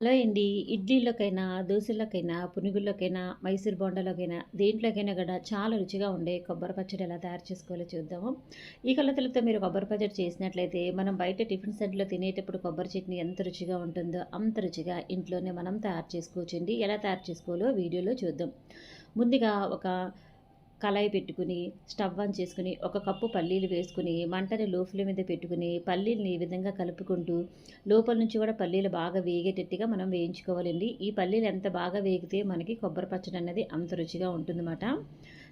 Hello అండి. ఇడ్లీలోకైనా దోశల్లోకైనా పునుగుల్లోకైనా మైసూర్ బోండాలోకైనా దేంట్లోకైనా కూడా చాలా రుచిగా ఉండే కొబ్బరి పచ్చడి ఎలా తయారు చేసుకోవాలో చూద్దాము. ఈ కొలతలతో మీరు కొబ్బరి పచ్చడి చేసినట్లయితే మనం బయట టిఫిన్ సెంటర్లో తినేటప్పుడు కొబ్బరి చట్నీ ఎంత రుచిగా ఉంటుందో అంత రుచిగా ఇంట్లోనే మనం తయారు చేసుకోవచ్చండి. ఎలా తయారు చేసుకోవాలో వీడియోలో చూద్దాం. ముందుగా ఒక కళాయి పెట్టుకుని స్టవ్ ఆన్ చేసుకుని ఒక కప్పు పల్లీలు వేసుకుని మంటని లో ఫ్లేమ్ మీద పెట్టుకుని పల్లీలని ఈ విధంగా కలుపుకుంటూ లోపల నుంచి కూడా పల్లీలు బాగా వేగేటట్టుగా మనం వేయించుకోవాలండి. ఈ పల్లీలు ఎంత బాగా వేగితే మనకి కొబ్బరి పచ్చడి అనేది అంత రుచిగా ఉంటుందన్నమాట.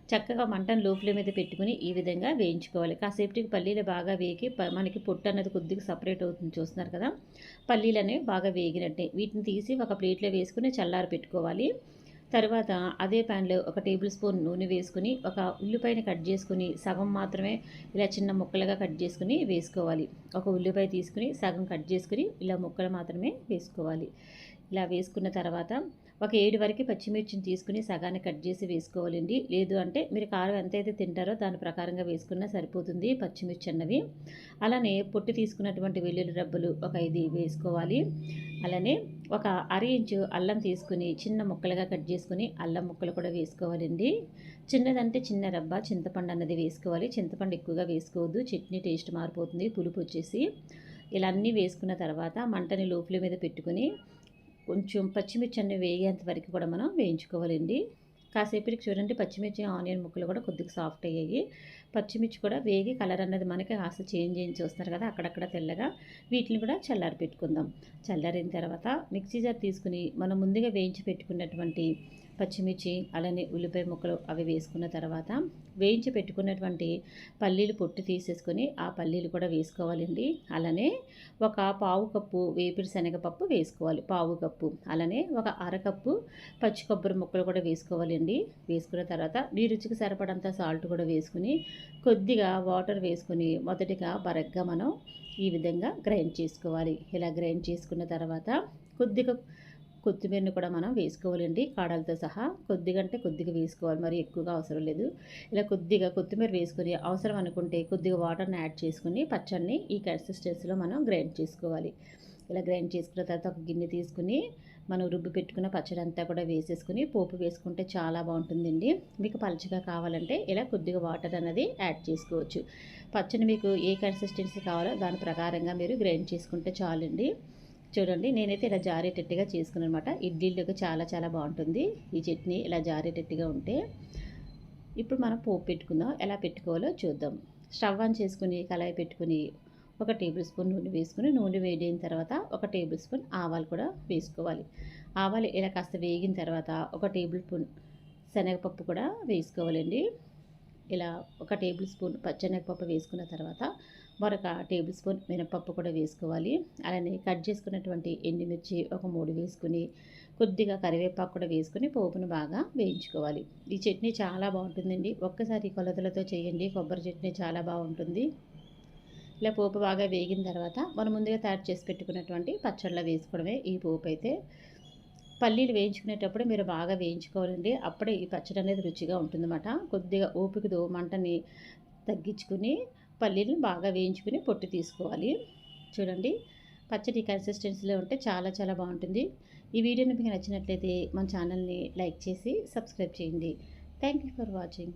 చక్కగా మంటను లో ఫ్లేమ్ మీద పెట్టుకుని ఈ విధంగా వేయించుకోవాలి. కాసేపటికి పల్లీలు బాగా వేగి మనకి పొట్టు అన్నది కొద్దిగా సపరేట్ అవుతుంది చూస్తున్నారు కదా. పల్లీలు అనేవి బాగా వేగినట్టే. వీటిని తీసి ఒక ప్లేట్లో వేసుకుని చల్లారి పెట్టుకోవాలి తర్వాత అదే ప్యాన్లో ఒక టేబుల్ స్పూన్ నూనె వేసుకుని ఒక ఉల్లిపాయని కట్ చేసుకుని సగం మాత్రమే ఇలా చిన్న ముక్కలుగా కట్ చేసుకుని వేసుకోవాలి. ఒక ఉల్లిపాయ తీసుకుని సగం కట్ చేసుకుని ఇలా ముక్కలు మాత్రమే వేసుకోవాలి. ఇలా వేసుకున్న తర్వాత ఒక ఏడు వరకు పచ్చిమిర్చిని తీసుకుని సగాన్ని కట్ చేసి వేసుకోవాలండి. లేదు అంటే మీరు కారం ఎంతైతే తింటారో దాని ప్రకారంగా వేసుకున్నా సరిపోతుంది పచ్చిమిర్చి అన్నవి. అలానే పొట్టు తీసుకున్నటువంటి వెల్లుల్లి రబ్బలు ఒక ఐదు వేసుకోవాలి. అలానే ఒక అర ఇంచు అల్లం తీసుకుని చిన్న ముక్కలుగా కట్ చేసుకుని అల్లం ముక్కలు కూడా వేసుకోవాలండి. చిన్నదంటే చిన్న రబ్బ చింతపండు అన్నది వేసుకోవాలి. చింతపండు ఎక్కువగా వేసుకోవద్దు. చట్నీ టేస్ట్ మారిపోతుంది పులుపు వచ్చేసి. ఇలా అన్నీ వేసుకున్న తర్వాత మంటని లోపల మీద పెట్టుకుని కొంచెం పచ్చిమిర్చి అన్నీ వేగేంత వరకు కూడా మనం వేయించుకోవాలండి. కాసేపటికి చూడండి పచ్చిమిర్చి ఆనియన్ ముక్కలు కూడా కొద్దిగా సాఫ్ట్ అయ్యాయి. పచ్చిమిర్చి కూడా వేగి కలర్ అన్నది మనకి కాస్త చేంజ్ చేయించి వస్తున్నారు కదా అక్కడక్కడ తెల్లగా వీటిని కూడా చల్లారి పెట్టుకుందాం. చల్లారిన తర్వాత మిక్సీ జార్ తీసుకుని మనం ముందుగా వేయించి పెట్టుకున్నటువంటి పచ్చిమిర్చి అలానే ఉల్లిపాయ ముక్కలు అవి వేసుకున్న తర్వాత వేయించి పెట్టుకున్నటువంటి పల్లీలు పొట్టు తీసేసుకొని ఆ పల్లీలు కూడా వేసుకోవాలండి. అలానే ఒక పావు కప్పు వేపిడి శనగపప్పు వేసుకోవాలి పావు కప్పు. అలానే ఒక అరకప్పు పచ్చి కొబ్బరి ముక్కలు కూడా వేసుకోవాలండి. వేసుకున్న తర్వాత మీ రుచికి సరిపడంత సాల్ట్ కూడా వేసుకుని కొద్దిగా వాటర్ వేసుకుని మొదటిగా బరగ్గా మనం ఈ విధంగా గ్రైండ్ చేసుకోవాలి. ఇలా గ్రైండ్ చేసుకున్న తర్వాత కొద్దిగా కొత్తిమీరని కూడా మనం వేసుకోవాలండి. కాడలతో సహా కొద్దిగా అంటే కొద్దిగా వేసుకోవాలి. మరి ఎక్కువగా అవసరం లేదు. ఇలా కొద్దిగా కొత్తిమీర వేసుకొని అవసరం అనుకుంటే కొద్దిగా వాటర్ని యాడ్ చేసుకుని పచ్చడిని ఈ కన్సిస్టెన్సీలో మనం గ్రైండ్ చేసుకోవాలి. ఇలా గ్రైండ్ చేసుకున్న తర్వాత ఒక గిన్నె తీసుకుని మనం రుబ్బి పెట్టుకున్న పచ్చడి అంతా కూడా వేసేసుకుని పోపు వేసుకుంటే చాలా బాగుంటుందండి. మీకు పలుచగా కావాలంటే ఇలా కొద్దిగా వాటర్ అనేది యాడ్ చేసుకోవచ్చు. పచ్చడి మీకు ఏ కన్సిస్టెన్సీ కావాలో దాని ప్రకారంగా మీరు గ్రైండ్ చేసుకుంటే చాలండి. చూడండి నేనైతే ఇలా జారేటట్టుగా చేసుకున్నాను అనమాట ఇడ్లీలోకి చాలా చాలా బాగుంటుంది. ఈ చట్నీ ఇలా జారేటట్టుగా ఉంటే. ఇప్పుడు మనం పోపు పెట్టుకుందాం. ఎలా పెట్టుకోవాలో చూద్దాం. స్టవ్ ఆన్ చేసుకుని కళాయి పెట్టుకుని ఒక టేబుల్ స్పూన్ నూనె వేసుకుని నూనె వేడిన తర్వాత ఒక టేబుల్ స్పూన్ ఆవాలు కూడా వేసుకోవాలి. ఆవాలు ఇలా కాస్త వేగిన తర్వాత ఒక టేబుల్ స్పూన్ శనగపప్పు కూడా వేసుకోవాలండి. ఇలా ఒక టేబుల్ స్పూన్ పచ్చెనగపప్పు వేసుకున్న తర్వాత మరొక టేబుల్ స్పూన్ మినపప్పు కూడా వేసుకోవాలి. అలానే కట్ చేసుకున్నటువంటి ఎండుమిర్చి ఒక మూడు వేసుకుని కొద్దిగా కరివేపాకు కూడా వేసుకుని పోపును బాగా వేయించుకోవాలి. ఈ చట్నీ చాలా బాగుంటుందండి. ఒక్కసారి కొలతలతో చేయండి. కొబ్బరి చట్నీ చాలా బాగుంటుంది. ఇలా పోపు బాగా వేగిన తర్వాత మనం ముందుగా తయారు చేసి పెట్టుకున్నటువంటి పచ్చళ్ళ వేసుకోవడమే ఈ పోపు అయితే. పల్లీలు వేయించుకునేటప్పుడు మీరు బాగా వేయించుకోవాలండి. అప్పుడే ఈ పచ్చడి అనేది రుచిగా ఉంటుందన్నమాట. కొద్దిగా ఓపికతో మంటని తగ్గించుకుని పల్లీలను బాగా వేయించుకుని పొట్టు తీసుకోవాలి. చూడండి పచ్చడి కన్సిస్టెన్సీలో ఉంటే చాలా చాలా బాగుంటుంది. ఈ వీడియోని మీకు నచ్చినట్లయితే మన ఛానల్ని లైక్ చేసి సబ్స్క్రైబ్ చేయండి. Thank you for watching.